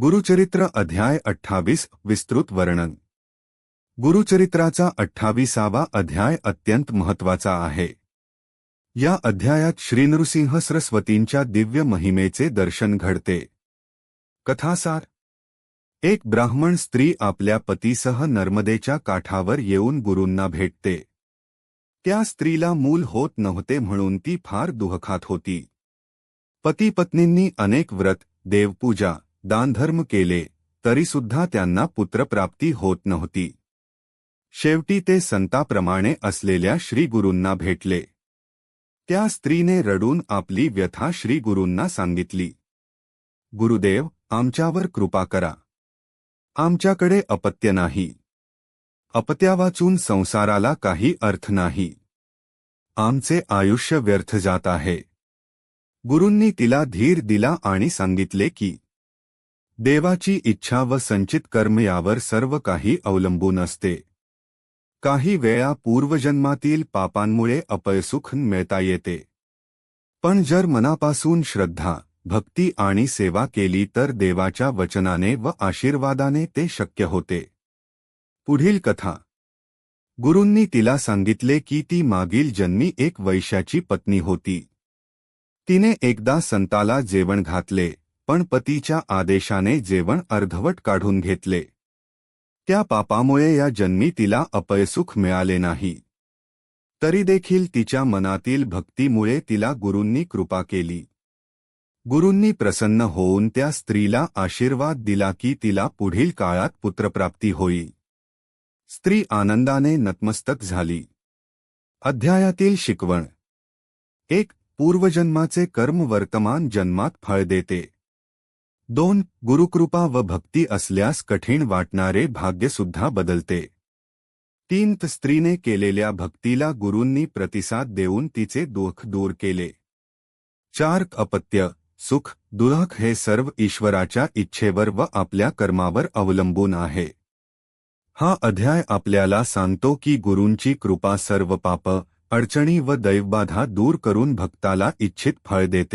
गुरुचरित्र अध्याय अठ्ठावीस विस्तृत वर्णन. गुरुचरित्राचा अठ्ठावीसावा अध्याय अत्यंत महत्त्वाचा आहे. या अध्यायात श्रीनृसिंह सरस्वतींच्या दिव्य महिमेचे दर्शन घडते. कथासार. एक ब्राह्मण स्त्री आपल्या पतीसह नर्मदेच्या काठावर येऊन गुरूंना भेटते. त्या स्त्रीला मूल होत नव्हते म्हणून ती फार दुःखात होती. पती पत्नींनी अनेक व्रत देवपूजा दानधर्म केले तरीसुद्धा त्यांना पुत्रप्राप्ती होत नव्हती. शेवटी ते संताप्रमाणे असलेल्या श्रीगुरूंना भेटले. त्या स्त्रीने रडून आपली व्यथा श्रीगुरूंना सांगितली. गुरुदेव आमच्यावर कृपा करा. आमच्याकडे अपत्य नाही. अपत्यावाचून संसाराला काही अर्थ नाही. आमचे आयुष्य व्यर्थ जात आहे. गुरूंनी तिला धीर दिला आणि सांगितले की देवाची इच्छा व संचित कर्म यावर सर्व काही अवलंबून असते. काही वेळा पूर्वजन्मातील पापांमुळे अपयसुख मिळता येते. पण जर मनापासून श्रद्धा भक्ती आणि सेवा केली तर देवाच्या वचनाने व आशीर्वादाने ते शक्य होते. पुढील कथा. गुरूंनी तिला सांगितले की ती मागील जन्मी एक वैश्याची पत्नी होती. तिने एकदा संताला जेवण घातले. पण पतीच्या आदेशाने जेवण अर्धवट काढून घेतले. त्या पापामुळे या जन्मी तिला अपयसुख मिळाले नाही. तरी देखील तिच्या मनातील भक्तीमुळे तिला गुरूंनी कृपा केली. गुरूंनी प्रसन्न होऊन त्या स्त्रीला आशीर्वाद दिला की तिला पुढील काळात पुत्रप्राप्ती होई. स्त्री आनंदाने नतमस्तक झाली. अध्यायातील शिकवण. एक पूर्वजन्माचे कर्म वर्तमान जन्मात फळ देते. दोन गुरुकृपा व भक्ती असल्यास कठीण वाटणारे भाग्यसुद्धा बदलते. तीन स्त्रीने केलेल्या भक्तीला गुरूंनी प्रतिसाद देऊन तिचे दुःख दूर केले. चार अपत्य सुख दुःख हे सर्व ईश्वराच्या इच्छेवर व आपल्या कर्मावर अवलंबून आहे. हा अध्याय आपल्याला सांगतो की गुरूंची कृपा सर्व पाप अडचणी व दैवबाधा दूर करून भक्ताला इच्छित फळ देते.